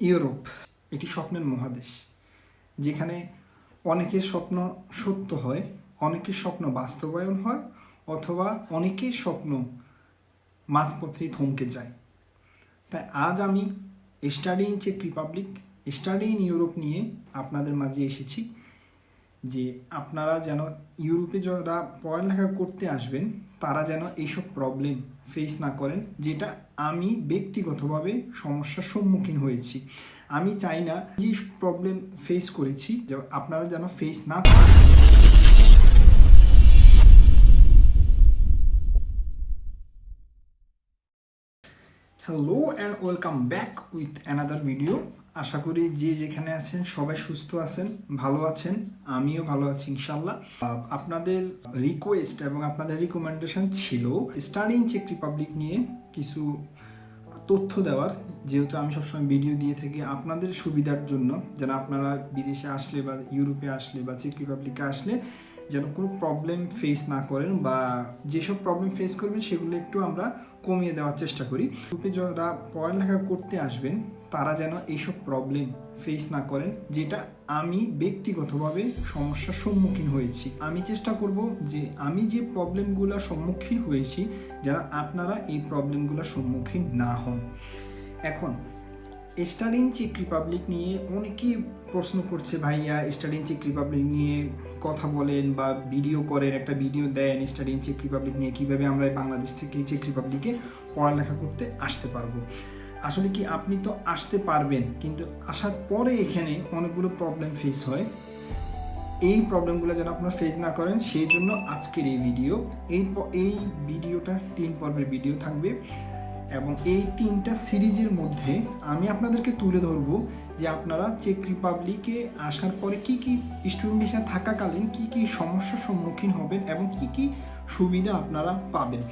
Europe, এটি স্বপ্নের মহাদেশ, যেখানে অনেকের স্বপ্ন সত্য হয়, অনেকের স্বপ্ন বাস্তবায়ন হয়, অথবা অনেকের স্বপ্ন মাঝপথেই থমকে যায়। তাই আজ আমি স্টাডি ইন চেক রিপাবলিক স্টাডি ইন ইউরোপ নিয়ে আপনাদের মাঝে এসেছি, যে আপনারা যেন ইউরোপে যারা পড়ালেখা করতে আসবেন তারা যেন এইসব প্রবলেম ফেস না করেন, যেটা আমি ব্যক্তিগতভাবে সমস্যার সম্মুখীন হয়েছি। আমি চাই না যে প্রবলেম ফেস করেছি আপনারা যেন ফেস না করেন। Hello and welcome back with another video আশা করি যে যেখানে আছেন সবাই সুস্থ আছেন, ভালো আছেন, আমিও ভালো আছি ইনশাল্লাহ আপনাদের রিকোয়েস্ট এবং আপনাদের রিকমেন্ডেশন ছিল স্টাডি চেক রিপাবলিক নিয়ে কিছু তথ্য দেওয়ার, যেহেতু আমি সবসময় ভিডিও দিয়ে থাকি আপনাদের সুবিধার জন্য, যেন আপনারা বিদেশে আসলে বা ইউরোপে আসলে বা চেক রিপাবলিকে আসলে যেন কোনো প্রবলেম ফেস না করেন বা যেসব প্রবলেম ফেস করবেন সেগুলো একটু আমরা কমিয়ে দেওয়ার চেষ্টা করি। গ্রুপে যারা পড়ালেখা করতে আসবেন, তারা যেন এইসব প্রবলেম ফেস না করেন, যেটা আমি ব্যক্তিগতভাবে সমস্যার সম্মুখীন হয়েছি। আমি চেষ্টা করব যে আমি যে প্রবলেমগুলোর সম্মুখীন হয়েছি যেন আপনারা এই প্রবলেমগুলোর সম্মুখীন না হন। এখন স্টাডি চেক রিপাবলিক নিয়ে অনেকেই প্রশ্ন করছে, ভাইয়া স্টাডি চেক রিপাবলিক নিয়ে কথা বলেন বা ভিডিও করেন, একটা ভিডিও দেন স্টাডি ইন চেক রিপাবলিক নিয়ে কীভাবে আমরা বাংলাদেশ থেকে চেক রিপাবলিকে পড়ালেখা করতে আসতে পারব। আসলে কি আপনি তো আসতে পারবেন, কিন্তু আসার পরে এখানে অনেকগুলো প্রবলেম ফেস হয়। এই প্রবলেমগুলো যেন আপনারা ফেস না করেন, সেই জন্য আজকের এই ভিডিও এই এই ভিডিওটা তিন পর্বের ভিডিও থাকবে। এবং এই তিনটা সিরিজের মধ্যে আমি আপনাদেরকে তুলে ধরবো যে আপনারা চেক রিপাবলিকে আসার পরে কি কি স্টুডেন্ট ভিসা থাকাকালীন কি কি সমস্যার সম্মুখীন হবেন এবং কি কি সুবিধা আপনারা পাবেন?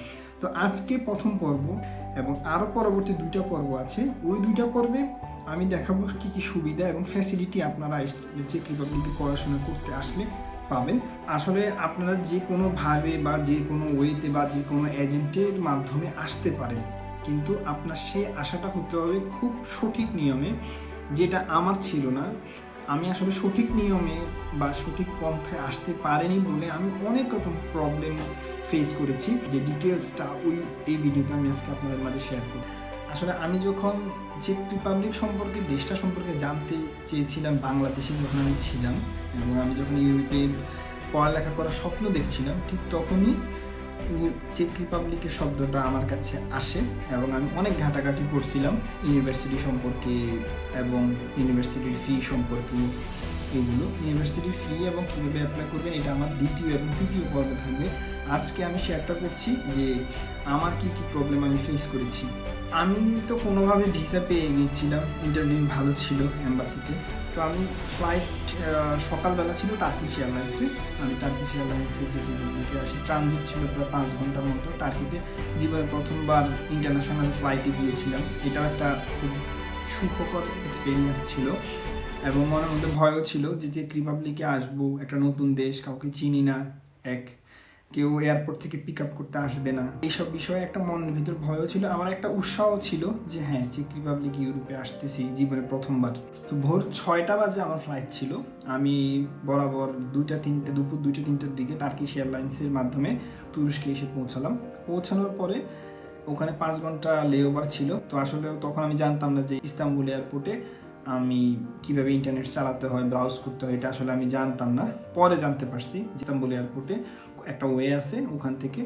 তো আজকে প্রথম পর্ব এবং আরও পরবর্তী দুইটা পর্ব আছে। ওই দুইটা পর্বে আমি দেখাবো কি কি সুবিধা এবং ফ্যাসিলিটি আপনারা চেক রিপাবলিকে পড়াশোনা করতে আসলে পাবেন। আসলে আপনারা যে কোনোভাবে বা যে কোনো ওয়েতে বা যে কোনো এজেন্টের মাধ্যমে আসতে পারেন। কিন্তু আপনার সে আশাটা হতে হবে খুব সঠিক নিয়মে। যেটা আমার ছিল না, আমি আসলে সঠিক নিয়মে বা সঠিক পন্থায় আসতে পারিনি বলে আমি অনেক রকম প্রবলেম ফেস করেছি। যে ডিটেলসটা ওই, এই ভিডিওতে আমি আজকে আপনাদের মাঝে শেয়ার করি আসলে আমি যখন চেক রিপাবলিক সম্পর্কে, দেশটা সম্পর্কে জানতে চেয়েছিলাম, বাংলাদেশে যখন আমি ছিলাম এবং আমি যখন ইউরোপে পড়ালেখা করার স্বপ্ন দেখছিলাম, ঠিক তখনই চেক রিপাবলিকের শব্দটা আমার কাছে আসে এবং আমি অনেক ঘাটাঘাটি করছিলাম ইউনিভার্সিটি সম্পর্কে এবং ইউনিভার্সিটির ফি সম্পর্কে। এগুলো ইউনিভার্সিটির ফি এবং কীভাবে অ্যাপ্লাই করবেন এটা আমার দ্বিতীয় এবং তৃতীয় পর্বে থাকবে। আজকে আমি শেয়ারটা করছি যে আমার কি কি প্রবলেম আমি ফেস করেছি। আমি তো কোনোভাবে ভিসা পেয়ে গিয়েছিলাম ইন্টারভিউ ভালো ছিল অ্যাম্বাসিতে তো আমি ফ্লাইট সকালবেলা ছিল টার্কিশ এয়ারলাইন্সে আমি টার্কিশ এয়ারলাইন্সে যে দিকে আসি ট্রানজিট ছিল প্রায় পাঁচ ঘণ্টার মতো টার্কিতে জীবনে প্রথমবার ইন্টারন্যাশনাল ফ্লাইটে গিয়েছিলাম। এটাও একটা খুব সুখকর এক্সপিরিয়েন্স ছিল। এবং মনের মধ্যে ভয়ও ছিল যে যে রিপাবলিকে আসব, একটা নতুন দেশ, কাউকে চিনি না, এক কেউ এয়ারপোর্ট থেকে পিক আপ করতে আসবে না। এইসব বিষয়ে একটা মনের ভিতর ভয়ও ছিল আমার একটা উৎসাহ ছিল যে হ্যাঁ চেক রিপাবলিক ইউরোপে আসতেছি জীবনে প্রথমবার। তো ভোর ছয়টা বাজে আমার ফ্লাইট ছিল। আমি বরাবর দুইটা, তিনটে, দুপুর দুইটা, তিনটার দিকে টার্কিশ এয়ারলাইন্সের মাধ্যমে তুরস্কে এসে পৌঁছালাম। পৌঁছানোর পরে ওখানে পাঁচ ঘণ্টা লেওভার ছিল। তো আসলে তখন আমি জানতাম না যে ইস্তাম্বুল এয়ারপোর্টে আমি কীভাবে ইন্টারনেট চালাতে হয় ব্রাউজ করতে হয়, এটা আসলে আমি জানতাম না। পরে জানতে পারছি ইস্তাম্বুল এয়ারপোর্টে একটা ওয়ে আছে, ওখান থেকে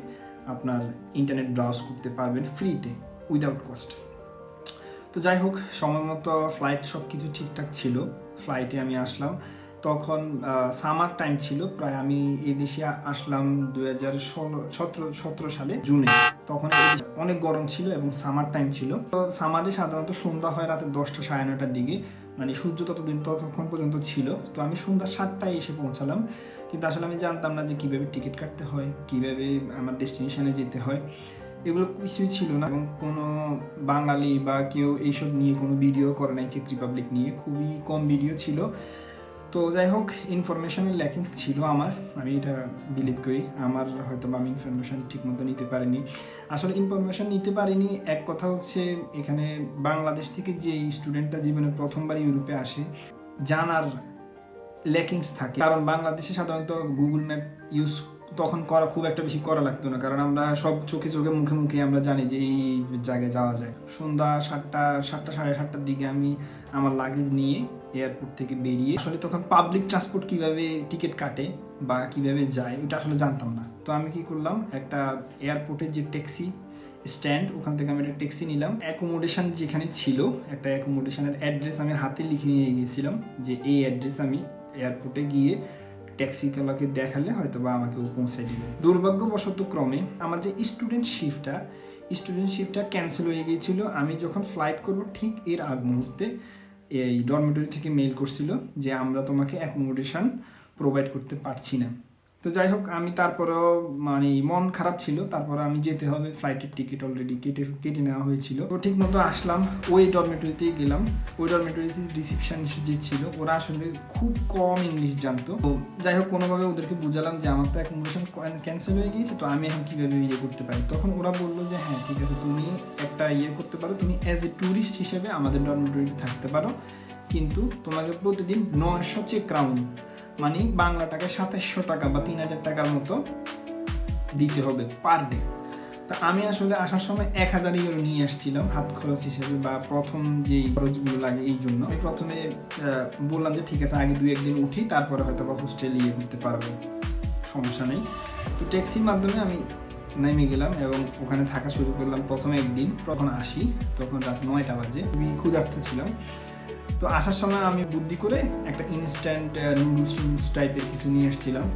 আপনার ইন্টারনেট ব্রাউজ করতে পারবেন ফ্রিতে উইদাউট কস্ট তো যাই হোক, সময় মতো ফ্লাইট সব কিছু ঠিকঠাক ছিল। ফ্লাইটে আমি আসলাম। তখন সামার টাইম ছিল। প্রায় আমি এই দেশে আসলাম দুই হাজার ষোলো, সতেরো সালে জুনে তখন অনেক গরম ছিল এবং সামার টাইম ছিল। তো সামারে সাধারণত সন্ধ্যা হয় রাতে দশটা সাড়ে নটার দিকে। মানে সূর্য ততদিন ততক্ষণ পর্যন্ত ছিল। তো আমি সন্ধ্যা সাতটায় এসে পৌঁছালাম। কিন্তু আসলে আমি জানতাম না যে কীভাবে টিকিট কাটতে হয়, কীভাবে আমার ডেস্টিনেশনে যেতে হয়। এগুলো কিছুই ছিল না এবং কোনো বাঙালি বা কেউ এইসব নিয়ে কোনো ভিডিও করে নাই চেক রিপাবলিক নিয়ে। খুবই কম ভিডিও ছিল। তো যাই হোক ইনফরমেশনের ল্যাকিংস ছিল আমার। আমি এটা বিলিভ করি। আমার হয়তো বা আমি ইনফরমেশন ঠিক মতো নিতে পারিনি। আসলে ইনফরমেশন নিতে পারিনি। এক কথা হচ্ছে, এখানে বাংলাদেশ থেকে যে স্টুডেন্টটা জীবনে প্রথমবার ইউরোপে আসে, জানার ল্যাকিংস থাকে। কারণ বাংলাদেশে সাধারণত গুগল ম্যাপ ইউজ তখন করা খুব একটা বেশি করা লাগতো না। কারণ আমরা সব চোখে চোখে, মুখে মুখে আমরা জানি যে এই জায়গায় যাওয়া যায়। সন্ধ্যা সাতটা সাতটা, সাড়ে সাতটার দিকে আমি আমার লাগেজ নিয়ে এয়ারপোর্ট থেকে বেরিয়ে আসলে তখন পাবলিক ট্রান্সপোর্ট কীভাবে টিকিট কাটে বা কীভাবে যায় ওটা আসলে জানতাম না। তো আমি কি করলাম, একটা এয়ারপোর্টের যে ট্যাক্সি স্ট্যান্ড ওখান থেকে আমি একটা ট্যাক্সি নিলাম। অ্যাকোমোডেশন যেখানে ছিল, একটা অ্যাকোমোডেশনের অ্যাড্রেস আমি হাতে লিখে নিয়ে গিয়েছিলাম যে এই অ্যাড্রেস আমি এয়ারপোর্টে গিয়ে ট্যাক্সিওয়ালাকে দেখালে হয়তো বা আমাকে ও পৌঁছে দিবে। দুর্ভাগ্যবশত ক্রমে আমার যে স্টুডেন্ট শিফটটা স্টুডেন্ট শিফটটা ক্যান্সেল হয়ে গিয়েছিল। আমি যখন ফ্লাইট করব ঠিক এর আগ মুহূর্তে এই ডরমেটরি থেকে মেইল করছিল যে আমরা তোমাকে অ্যাকোমোডেশন প্রোভাইড করতে পারছি না। তো যাই হোক, আমি তারপরেও মানে মন খারাপ ছিল। তারপরে আমি যেতে হবে ফ্লাইটের টিকিট অলরেডি কেটে কেটে নেওয়া হয়েছিল। তো ঠিক মতো আসলাম, ওই ডরমেটরিতে গেলাম। ওই ডরমেটরিতে রিসিপশন যে ছিল, ওরা আসলে খুব কম ইংলিশ জানতো। তো যাই হোক, কোনোভাবে ওদেরকে বুঝালাম যে আমার তো অ্যাকোমোডেশন ক্যান্সেল হয়ে গিয়েছে, তো আমি এখন কীভাবে ইয়ে করতে পারি? তখন ওরা বলল যে হ্যাঁ ঠিক আছে, তুমি একটা ইয়ে করতে পারো। তুমি অ্যাজ এ ট্যুরিস্ট হিসেবে আমাদের ডরমেটরিতে থাকতে পারো। কিন্তু তোমাকে প্রতিদিন নয়শো চেক ক্রাউন মানে বাংলা টাকায় সাতাশশো টাকা বা তিন হাজার টাকার মতো দিতে হবে পার ডে তা আমি আসলে আসার সময় এক হাজার ইউরো নিয়ে আসছিলাম, হাত খরচ হিসেবে বা প্রথম যেই খরচগুলো লাগে এই জন্য। আমি প্রথমে বললাম যে ঠিক আছে, আগে দুই একদিন উঠি, তারপরে হয়তো বা হোস্টেল ইয়ে করতে পারব। সমস্যা নেই। তো ট্যাক্সির মাধ্যমে আমি নেমে গেলাম এবং ওখানে থাকা শুরু করলাম প্রথমে একদিন। তখন আসি, তখন রাত নয়টা বাজে। খুবই ক্ষুধার্ত ছিলাম। তো আসার সময় আমি বুদ্ধি করে একটা ইনস্ট্যান্ট নুডলস টুডলস টাইপের কিছু নিয়ে এসেছিলাম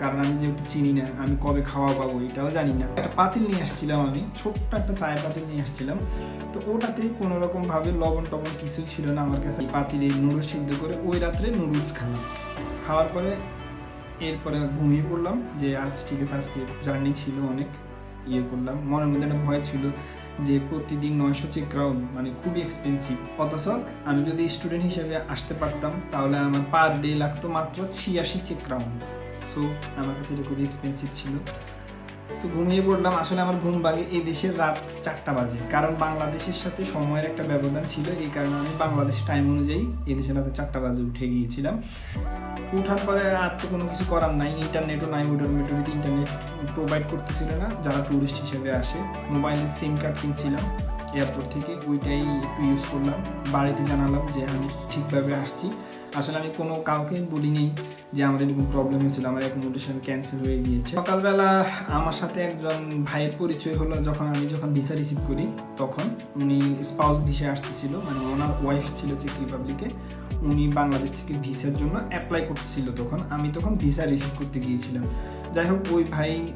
কারণ আমি যেহেতু চিনি না, আমি কবে খাওয়া পাবো এটাও জানি না। একটা পাতিল নিয়ে আসছিলাম আমি, ছোট্ট একটা চায়ের পাতিল নিয়ে আসছিলাম। তো ওটাতে কোনো রকম ভাবে লবণ টবণ কিছু ছিল না আমার কাছে। পাতিলে নুডলস সিদ্ধ করে ওই রাত্রে নুডলস খেলাম। খাওয়ার পরে এরপরে ঘুমিয়ে পড়লাম যে, আজ ঠিক আছে, আজকে জার্নি ছিল অনেক ইয়ে করলাম। মনের মধ্যে একটা ভয় ছিল যে প্রতিদিন নয়শো চেক ক্রাউন মানে খুবই এক্সপেন্সিভ অথচ আমি যদি স্টুডেন্ট হিসেবে আসতে পারতাম, তাহলে আমার পার ডে লাগতো মাত্র ছিয়াশি চেক ক্রাউন সো আমার কাছে এটা খুবই এক্সপেন্সিভ ছিল। তো ঘুমিয়ে পড়লাম। আসলে আমার ঘুম ভাগে এই দেশের রাত চারটা বাজে। কারণ বাংলাদেশের সাথে সময়ের একটা ব্যবধান ছিল। এই কারণে আমি বাংলাদেশের টাইম অনুযায়ী এই দেশের রাতে চারটা বাজে উঠে গিয়েছিলাম। উঠার পরে আর তো কোনো কিছু করার নাই ইন্টারনেটও নাই ওটার মেটরিতে ইন্টারনেট প্রোভাইড করতেছিল না, যারা ট্যুরিস্ট হিসেবে আসে। মোবাইলের সিম কার্ড কিনছিলাম এয়ারপোর্ট থেকে, ওইটাই একটু ইউজ করলাম। বাড়িতে জানালাম যে আমি ঠিকভাবে আসছি। আসলে আমি কোনো কাউকে বলিনি যে আমার এরকম প্রবলেম হয়েছিল, আমার অ্যাকোমোডেশন ক্যান্সেল হয়ে গিয়েছে। সকালবেলা আমার সাথে একজন ভাইয়ের পরিচয় হলো, যখন আমি যখন ভিসা রিসিভ করি, তখন উনি স্পাউস ভিসা আসতেছিল মানে ওনার ওয়াইফ ছিল চেক রিপাবলিকে উনি বাংলাদেশ থেকে ভিসার জন্য অ্যাপ্লাই করতেছিল তখন। আমি তখন ভিসা রিসিভ করতে গিয়েছিলাম। যাই হোক, ওই ভাই,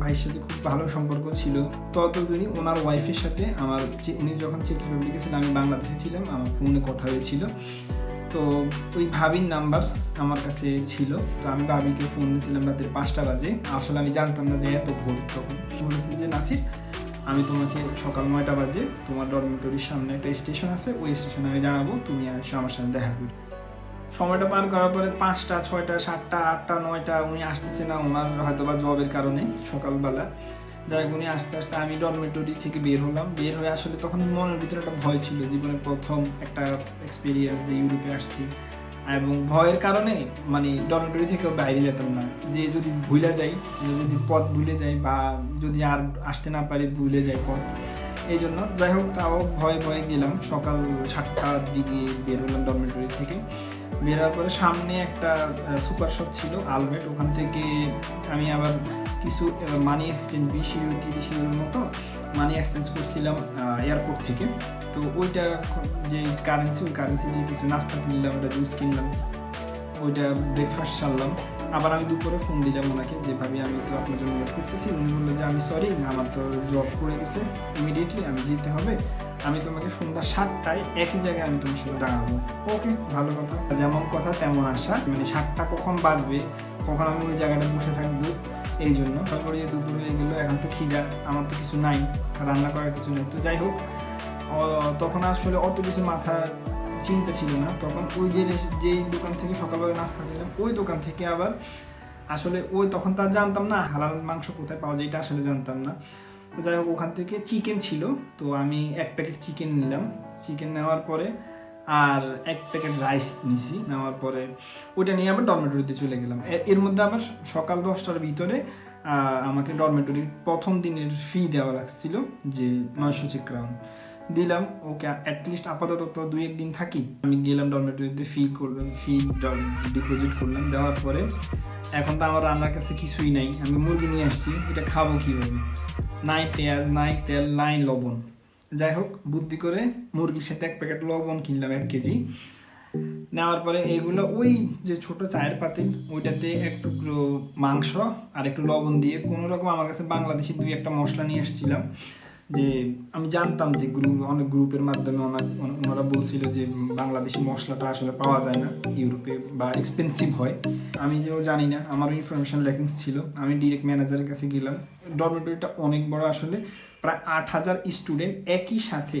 ভাইয়ের সাথে খুব ভালো সম্পর্ক ছিল। ততদিনই ওনার ওয়াইফের সাথে আমার উনি যখন চেক রিপাবলিকে ছিলেন, আমি বাংলাদেশে ছিলাম, আমার ফোনে কথা হয়েছিল। তো ওই ভাবির নাম্বার আমার কাছে ছিল। তো আমি ভাবিকে ফোন দিয়েছিলাম রাতের পাঁচটা বাজে। আসলে আমি জানতাম না যে এত ভোর তখন। বলেছে যে, নাসির আমি তোমাকে সকাল নয়টা বাজে তোমার ডরমিটরির সামনে একটা স্টেশন আছে, ওই স্টেশনে আমি জানাব তুমি এসে আমার সাথে দেখা করি সময়টা পার করার পরে পাঁচটা, ছয়টা, সাতটা, আটটা, নয়টা উনি আসতেছে না, ওনার হয়তো বা জবের কারণে সকালবেলা। যাই উনি আস্তে আস্তে আমি ডরমেটরি থেকে বের হলাম। বের হয়ে আসলে তখন মনের ভিতরে একটা ভয় ছিল, জীবনের প্রথম একটা এক্সপিরিয়েন্স যে ইউরোপে আসছি। এবং ভয়ের কারণে মানে ডরমেটরি থেকেও বাইরে যেতাম না। যে যদি ভুলে যাই যদি পথ ভুলে যাই বা যদি আর আসতে না পারি, ভুলে যাই পথ। এই জন্য যাই হোক, তাও ভয়ে ভয়ে গেলাম। সকাল সাতটার দিকে বের হলাম ডরমেটরি থেকে। বের হওয়ার পরে সামনে একটা সুপার শপ ছিল আলবেট ওখান থেকে আমি আবার কিছু মানি এক্সচেঞ্জ বিশ ইউরো, তিরিশ ইউরোর মতো মানি এক্সচেঞ্জ করছিলাম এয়ারপোর্ট থেকে। তো ওইটা যে কারেন্সি ওই কারেন্সি দিয়ে কিছু নাস্তা কিনলাম, ওটা জুস কিনলাম, ওইটা ব্রেকফাস্ট সারলাম। আবার আমি দুপুরে ফোন দিলাম ওনাকে যেভাবে আমি তো আপনার জন্য ওয়েট করতেছি। উনি বলল যে, আমি সরি আমার তো জব পড়ে গেছে ইমিডিয়েটলি আমি যেতে হবে। আমি তোমাকে সন্ধ্যা সাতটায় একই জায়গায় আমি তোমার সাথে দাঁড়াবো। ওকে ভালো কথা। যেমন কথা, তেমন আশা। মানে সাতটা কখন বাজবে, কখন আমি ওই জায়গাটা বসে থাকব এই জন্য তারপরে দুপুর হয়ে গেলো, এখন তো খিদা, আমার তো কিছু নাই, রান্না করার কিছু নেই। তো যাই হোক তখন আসলে অত কিছু মাথা চিন্তা ছিল না। তখন ওই যে যেই দোকান থেকে সকালবেলা নাস্তা খেলাম ওই দোকান থেকে আবার আসলে ওই তখন তো আর জানতাম না হালাল মাংস কোথায় পাওয়া যায়, এটা আসলে জানতাম না। তো যাই হোক, ওখান থেকে চিকেন ছিল, তো আমি এক প্যাকেট চিকেন নিলাম। চিকেন নেওয়ার পরে আর এক প্যাকেট রাইস নিছি, নেওয়ার পরে ওইটা নিয়ে আবার ডরমেটরিতে চলে গেলাম। এর মধ্যে আবার সকাল দশটার ভিতরে আমাকে ডরমেটরির প্রথম দিনের ফি দেওয়া লাগছিল, যে নয়শো ক্রাউন দিলাম, ওকে অ্যাটলিস্ট আপাতত তো দুই একদিন থাকি। আমি গেলাম ডরমেটরিতে ফি করলাম ফি ডিপোজিট করলাম, দেওয়ার পরে এখন তো আমার রান্নার কাছে কিছুই নাই। আমি মুরগি নিয়ে আসছি, এটা খাব কীভাবে? নাই পেঁয়াজ, নাই তেল, নাই লবণ। যাই হোক, বুদ্ধি করে মুরগির সাথে এক প্যাকেট লবণ কিনলাম এক কেজি। নেওয়ার পরে এগুলো ওই যে ছোট চায়ের পাতিল, ওইটাতে এক টুকরো মাংস আর একটু লবণ দিয়ে কোনো রকম আমার কাছে বাংলাদেশি দুই একটা মশলা নিয়ে এসেছিলাম যে আমি জানতাম যে গ্রুপ, অনেক গ্রুপের মাধ্যমে ওনারা বলছিল যে বাংলাদেশি মশলাটা আসলে পাওয়া যায় না, ইউরোপে বা এক্সপেন্সিভ হয়। আমি যেও জানি না, আমারও ইনফরমেশন ল্যাকিংস ছিল। আমি ডিরেক্ট ম্যানেজারের কাছে গেলাম। ডরমেটরিটা অনেক বড় আসলে। প্রায় আট হাজার স্টুডেন্ট একই সাথে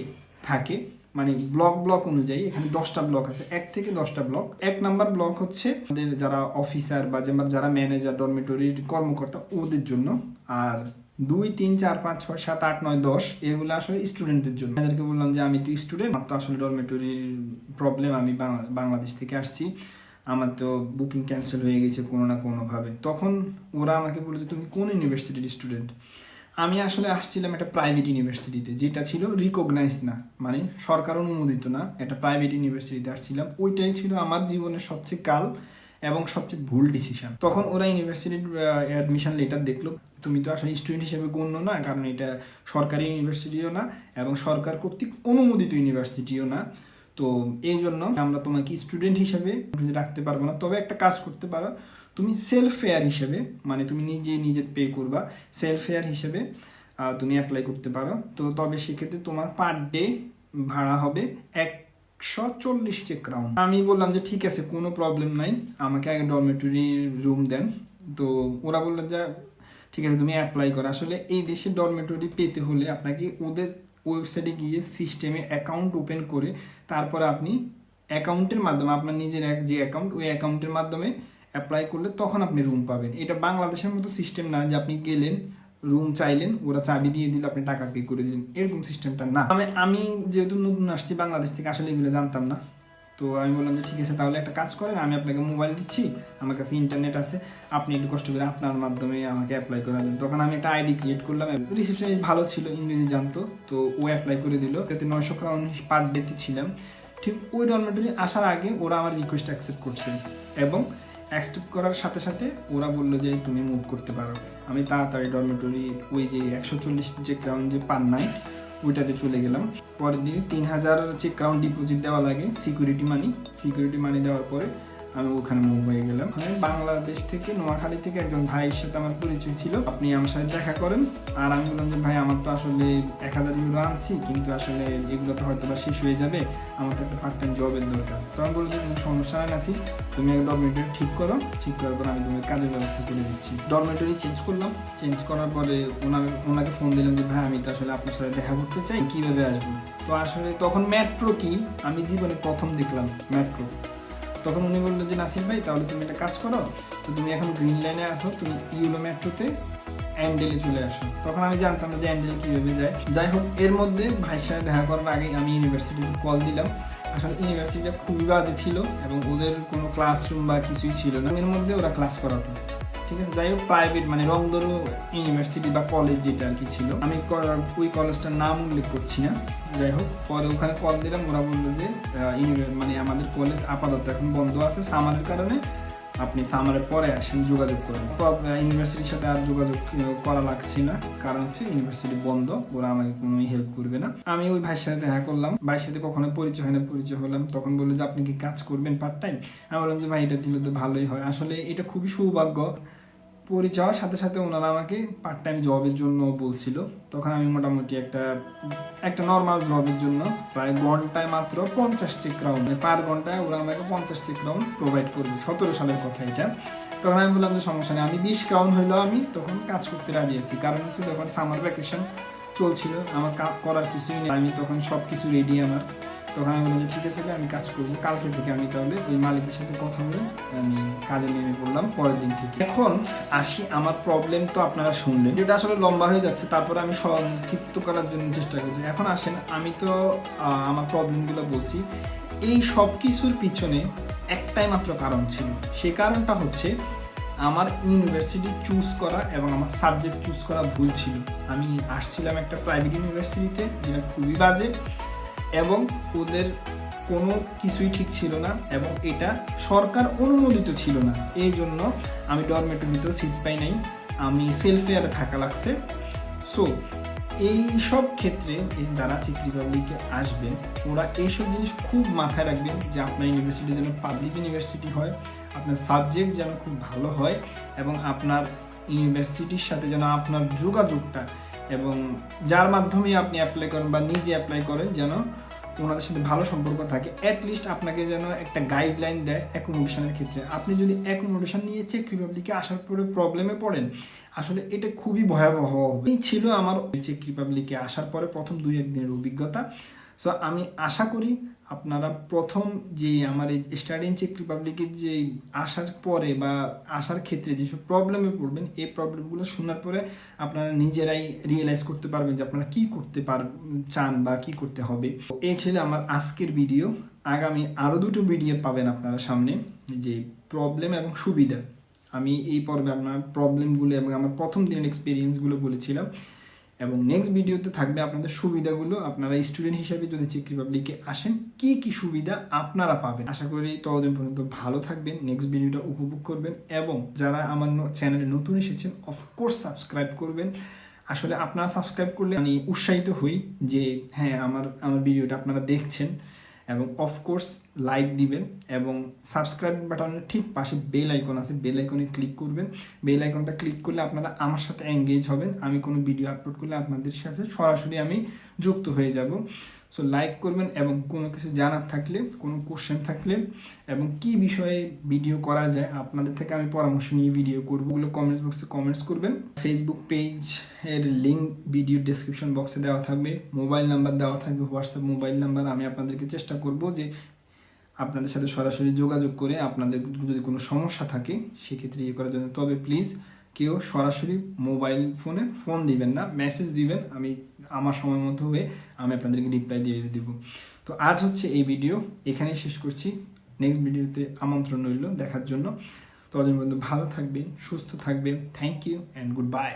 থাকে মানে ব্লক ব্লক অনুযায়ী, এখানে দশটা ব্লক আছে, এক থেকে দশটা ব্লক। এক নাম্বার ব্লক হচ্ছে আমাদের যারা অফিসার বা যারা ম্যানেজার ডরমেটরির কর্মকর্তা, ওদের জন্য। আর দুই, তিন, চার, পাঁচ, ছয়, সাত, আট, নয়, দশ, এগুলো আসলে স্টুডেন্টদের জন্য। তাদেরকে বললাম যে, আমি তো স্টুডেন্ট, আমার তো আসলে ডরমেটরির প্রবলেম, আমি বাংলাদেশ থেকে আসছি। আমার তো বুকিং ক্যান্সেল হয়ে গেছে কোনো না কোনোভাবে। তখন ওরা আমাকে বলে যে, তুমি কোন ইউনিভার্সিটির স্টুডেন্ট? আমি আসলে আসছিলাম একটা প্রাইভেট ইউনিভার্সিটিতে যেটা ছিল রিকগনাইজ না মানে সরকার অনুমোদিত না, একটা প্রাইভেট ইউনিভার্সিটিতে আসছিলাম। ওইটাই ছিল আমার জীবনের সবচেয়ে কাল এবং সবচেয়ে ভুল ডিসিশন তখন ওরা ইউনিভার্সিটির অ্যাডমিশন লেটার দেখল, তুমি তো আসলে স্টুডেন্ট হিসেবে গণ্য না, কারণ এটা সরকারি ইউনিভার্সিটিও না এবং সরকার কর্তৃক অনুমোদিত ইউনিভার্সিটিও না। তো এই জন্য আমরা তোমাকে স্টুডেন্ট হিসেবে রাখতে পারব না। তবে একটা কাজ করতে পারো তুমি সেলফ ফেয়ার হিসেবে মানে তুমি নিজে নিজে পে করবা সেলফ ফেয়ার হিসেবে তুমি অ্যাপ্লাই করতে পারো। তো তবে সেক্ষেত্রে তোমার পার ডে ভাড়া হবে একশো চল্লিশ চেক আমি বললাম যে ঠিক আছে, কোনো প্রবলেম নাই, আমাকে আগে ডরমেটরি রুম দেন। তো ওরা বলল যে, ঠিক আছে, তুমি অ্যাপ্লাই করো। আসলে এই দেশে ডরমেটরি পেতে হলে আপনাকে ওদের ওয়েবসাইটে গিয়ে সিস্টেমে অ্যাকাউন্ট ওপেন করে, তারপরে আপনি অ্যাকাউন্টের মাধ্যমে, আপনার নিজের এক যে অ্যাকাউন্ট ওই অ্যাকাউন্টের মাধ্যমে অ্যাপ্লাই করলে তখন আপনি রুম পাবেন। এটা বাংলাদেশের মতো সিস্টেম না যে আপনি গেলেন রুম চাইলেন, ওরা চাবি দিয়ে দিলে, আপনি টাকা পে করে দিলেন। এরকম সিস্টেমটা না। আমি আমি যেহেতু নতুন আসছি, বাংলাদেশ থেকে আসলে এগুলো জানতাম না। তো আমি বললাম যে, ঠিক আছে, তাহলে একটা কাজ করেন, আমি আপনাকে মোবাইল দিচ্ছি, আমার কাছে ইন্টারনেট আছে, আপনি একটু কষ্ট করে আপনার মাধ্যমে আমাকে অ্যাপ্লাই করে দেন। তখন আমি একটা আইডি ক্রিয়েট করলাম রিসেপশনিস্ট ভালো ছিল, ইংরেজি জানতো, তো ও অ্যাপ্লাই করে দিল। যাতে নয়শো ক্রাউন পার ডেতে ছিলাম। ঠিক ওই ডরমেটরি আসার আগে ওরা আমার রিকোয়েস্ট অ্যাকসেপ্ট করছে। এবং অ্যাকসেপ্ট করার সাথে সাথে ওরা বলল যে, তুমি মুভ করতে পারো। আমি তাড়াতাড়ি ডরমেটরি ওই যে একশো চল্লিশ যে ক্রাউন যে পান নাই, ওইটাতে চলে গেলাম। পরের দিন তিন হাজার চেক ক্রাউন ডিপোজিট দেওয়া লাগে সিকিউরিটি মানি সিকিউরিটি মানি দেওয়ার পরে আমি ওখানে হয়ে গেলাম। ওখানে বাংলাদেশ থেকে নোয়াখালী থেকে একজন ভাইয়ের সাথে আমার পরিচয় ছিল। আপনি আমার সাথে দেখা করেন। আর আমি বললাম যে, ভাই, আমার তো আসলে এক হাজার ইউরো আনছি, কিন্তু আসলে এগুলো তো হয়তো বা শেষ হয়ে যাবে। আমার তো একটা পার্ট টাইম জবের দরকার। তখন বলল যে, কোনো সমস্যা নাই তুমি একটা ডরমেটরি ঠিক করো। ঠিক করার পর আমি তোমার কাজের ব্যবস্থা করে দিচ্ছি। ডরমেটরি চেঞ্জ করলাম। চেঞ্জ করার পরে ওনার ওনাকে ফোন দিলাম যে, ভাই, আমি তো আসলে আপনার সাথে দেখা করতে চাই। কীভাবে আসব? তো আসলে তখন মেট্রো কি? আমি জীবনে প্রথম দেখলাম মেট্রো তখন উনি বলল যে, নাসির ভাই, তাহলে তুমি একটা কাজ করো, তো তুমি এখন গ্রিন লাইনে আসো, তুমি ইউলো মেট্রোতে অ্যান্ডেলে চলে আসো। তখন আমি জানতাম যে অ্যান্ডেল কীভাবে যায়। যাই হোক, এর মধ্যে ভাইয়ের সাথে দেখা করার আগে আমি ইউনিভার্সিটিতে কল দিলাম। আসলে ইউনিভার্সিটিটা খুবই বাজে ছিল এবং ওদের কোনো ক্লাসরুম বা কিছুই ছিল না। এর মধ্যে ওরা ক্লাস করাতো। ঠিক আছে? যাই হোক প্রাইভেট মানে রংদরু ইউনিভার্সিটি বা কলেজ যেটা আর কি ছিল। আমি ওই কলেজটার নাম উল্লেখ করছি না। যাই হোক, পরে ওখানে কল দিলাম, ওরা বলল যে মানে আমাদের কলেজ আপাতত এখন বন্ধ আছে। সামারের কারণে আপনি সামারের পরে আসেন, যোগাযোগ করেন। ইউনিভার্সিটির সাথে আর যোগাযোগ করা লাগছে না। কারণ হচ্ছে ইউনিভার্সিটি বন্ধ, ওরা আমাকে কোনো হেল্প করবে না। আমি ওই ভাইয়ের সাথে দেখা করলাম। ভাইয়ের সাথে কখনো পরিচয় হয় না, পরিচয় হলাম। তখন বলল যে, আপনি কি কাজ করবেন পার্ট টাইম আমি বললাম যে, ভাই, এটা দিলে তো ভালোই হয়। আসলে এটা খুবই সৌভাগ্য। পরিচয় হওয়ার সাথে সাথে ওনারা আমাকে পার্ট টাইম জবের জন্য বলছিল। তখন আমি মোটামুটি একটা একটা নর্মাল জবের জন্য প্রায় ঘন্টায় মাত্র পঞ্চাশ চেক রাউন্ড পার ঘন্টায় ওরা আমাকে পঞ্চাশ চেক রাউন্ড প্রোভাইড করবে, সতেরো সালের কথা এটা। তখন আমি বললাম যে সমস্যা নেই, আমি বিশ ক্রাউন হইলেও আমি তখন কাজ করতে রাজি আছি। কারণ হচ্ছে তখন সামার ভ্যাকেশন চলছিল, আমার কাজ করার কিছুই নেই, আমি তখন সব কিছু রেডি আমার। তখন আমি বললাম ঠিক আছে আমি কাজ করব। কালকে থেকে আমি তাহলে ওই মালিকের সাথে কথা বলে আমি কাজে নেমে পড়লাম পরের দিন থেকে। এখন আসি, আমার প্রবলেম তো আপনারা শুনলেন। যেটা আসলে লম্বা হয়ে যাচ্ছে, তারপরে আমি সংক্ষিপ্ত করার জন্য চেষ্টা করছি। এখন আসেন, আমি তো আমার প্রবলেমগুলো বলছি। এই সব কিছুর পিছনে একটাই মাত্র কারণ ছিল। সে কারণটা হচ্ছে, আমার ইউনিভার্সিটি চুজ করা এবং আমার সাবজেক্ট চুজ করা ভুল ছিল। আমি আসছিলাম একটা প্রাইভেট ইউনিভার্সিটিতে যেটা খুবই বাজে। এবং ওদের কোনো কিছুই ঠিক ছিল না এবং এটা সরকার অনুমোদিত ছিল না। এই জন্য আমি ডরমেটরিতেও সিট পাই নাই। আমি সেলফেয়ারে থাকা লাগছে। সো এই সব ক্ষেত্রে যারা চেক রিপাবলিকে আসবেন, ওরা এইসব জিনিস খুব মাথায় রাখবেন যে আপনার ইউনিভার্সিটি যেন পাবলিক ইউনিভার্সিটি হয়, আপনার সাবজেক্ট যেন খুব ভালো হয় এবং আপনার ইউনিভার্সিটির সাথে যেন আপনার যোগাযোগটা এবং যার মাধ্যমে আপনি অ্যাপ্লাই করেন বা নিজে অ্যাপ্লাই করেন যেন ওনাদের সাথে ভালো সম্পর্ক থাকে অ্যাটলিস্ট আপনাকে যেন একটা গাইডলাইন দেয় অ্যাকোমোডেশনের ক্ষেত্রে। আপনি যদি অ্যাকোমোডেশন নিয়ে চেক রিপাবলিকে আসার পরে প্রবলেমে পড়েন, আসলে এটা খুবই ভয়াবহ হবে ছিল আমার চেক রিপাবলিকে আসার পরে প্রথম দুই একদিনের অভিজ্ঞতা। সো আমি আশা করি আপনারা প্রথম যে আমার এই স্টাডিং চেক রিপাবলিকের যে আসার পরে বা আসার ক্ষেত্রে যেসব প্রবলেমে পড়বেন, এই প্রবলেমগুলো শোনার পরে আপনারা নিজেরাই রিয়েলাইজ করতে পারবেন যে আপনারা কি করতে পার, চান বা কি করতে হবে। এই ছিল আমার আজকের ভিডিও আগামী আরও দুটো ভিডিও পাবেন আপনারা সামনে যে প্রবলেম এবং সুবিধা। আমি এই পর্বে আপনার প্রবলেমগুলো এবং আমার প্রথম দিনের এক্সপিরিয়েন্সগুলো বলেছিলাম। এবং নেক্সট ভিডিওতে থাকবে আপনাদের সুবিধাগুলো। আপনারা স্টুডেন্ট হিসাবে যদি চেক রিপাবলিকে আসেন, কি কি সুবিধা আপনারা পাবেন? আশা করি ততদিন পর্যন্ত ভালো থাকবেন নেক্সট ভিডিওটা উপভোগ করবেন এবং যারা আমার চ্যানেলে নতুন এসেছেন অফকোর্স সাবস্ক্রাইব করবেন। আসলে আপনারা সাবস্ক্রাইব করলে আমি উৎসাহিত হই যে হ্যাঁ আমার আমার ভিডিওটা আপনারা দেখছেন। এবং অফকোর্স লাইক দিবেন এবং সাবস্ক্রাইব বাটনের ঠিক পাশে বেল আইকন আছে বেল আইকনে ক্লিক করবেন। বেল আইকনটা ক্লিক করলে আপনারা আমার সাথে এঙ্গেজ হবেন। আমি কোনো ভিডিও আপলোড করলে আপনাদের সাথে সরাসরি আমি যুক্ত হয়ে যাব। সো লাইক করবেন এবং কোনো কিছু জানার থাকলে, কোনো কোশ্চেন থাকলে এবং কি বিষয়ে ভিডিও করা যায়, আপনাদের থেকে আমি পরামর্শ নিয়ে ভিডিও করব। ওগুলো কমেন্টস বক্সে কমেন্টস করবেন। ফেসবুক পেজ এর লিঙ্ক ভিডিও ডিসক্রিপশন বক্সে দেওয়া থাকবে। মোবাইল নাম্বার দেওয়া থাকবে হোয়াটসঅ্যাপ মোবাইল নাম্বার আমি আপনাদেরকে চেষ্টা করব যে আপনাদের সাথে সরাসরি যোগাযোগ করে আপনাদের যদি কোনো সমস্যা থাকে, সেক্ষেত্রে ইয়ে করার জন্য। তবে প্লিজ কেউ সরাসরি মোবাইল ফোনে ফোন দিবেন না মেসেজ দিবেন, আমি আমার সময় মতো হয়ে আমি আপনাদেরকে রিপ্লাই দিয়ে দেবো। তো আজ হচ্ছে এই ভিডিও এখানেই শেষ করছি। নেক্সট ভিডিওতে আমন্ত্রণ রইল দেখার জন্য। ততদিন পর্যন্ত ভালো থাকবেন, সুস্থ থাকবেন। Thank you and good bye